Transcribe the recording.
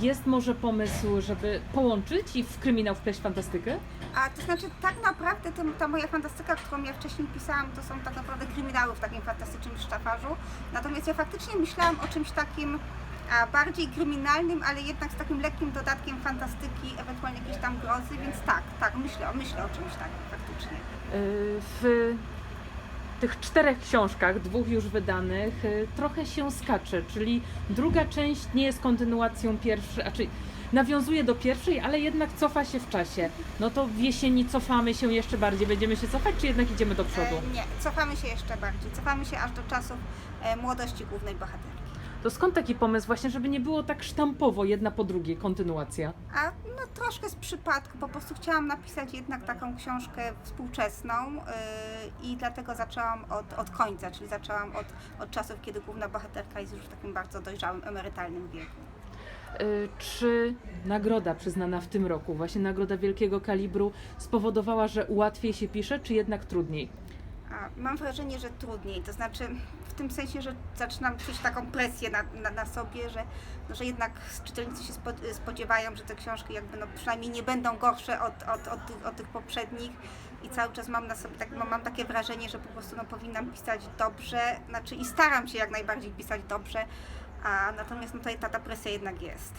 jest może pomysł, żeby połączyć i w kryminał wpleść fantastykę? A to znaczy tak naprawdę ta moja fantastyka, którą ja wcześniej pisałam, to są tak naprawdę kryminały w takim fantastycznym sztafarzu. Natomiast ja faktycznie myślałam o czymś takim a, bardziej kryminalnym, ale jednak z takim lekkim dodatkiem fantastyki, ewentualnie jakieś tam grozy, więc tak, tak, myślę, myślę o czymś takim faktycznie. Y, W tych czterech książkach, dwóch już wydanych, y, trochę się skacze, czyli druga część nie jest kontynuacją pierwszej, znaczy nawiązuje do pierwszej, ale jednak cofa się w czasie. No to w jesieni cofamy się jeszcze bardziej, będziemy się cofać, czy jednak idziemy do przodu? E, nie, cofamy się jeszcze bardziej, cofamy się aż do czasów e, młodości głównej bohaterki. To skąd taki pomysł właśnie, żeby nie było tak sztampowo jedna po drugiej kontynuacja? A no troszkę z przypadku, po prostu chciałam napisać jednak taką książkę współczesną yy, i dlatego zaczęłam od, od końca, czyli zaczęłam od, od czasów, kiedy główna bohaterka jest już w takim bardzo dojrzałym, emerytalnym wieku. Y, Czy nagroda przyznana w tym roku, właśnie nagroda wielkiego kalibru, spowodowała, że łatwiej się pisze, czy jednak trudniej? Mam wrażenie, że trudniej, to znaczy w tym sensie, że zaczynam czuć taką presję na, na, na sobie, że, no, że jednak czytelnicy się spo, spodziewają, że te książki jakby no przynajmniej nie będą gorsze od, od, od, tych, od tych poprzednich i cały czas mam na sobie tak, mam, mam takie wrażenie, że po prostu no, powinnam pisać dobrze, znaczy i staram się jak najbardziej pisać dobrze, a natomiast no, tutaj ta, ta presja jednak jest.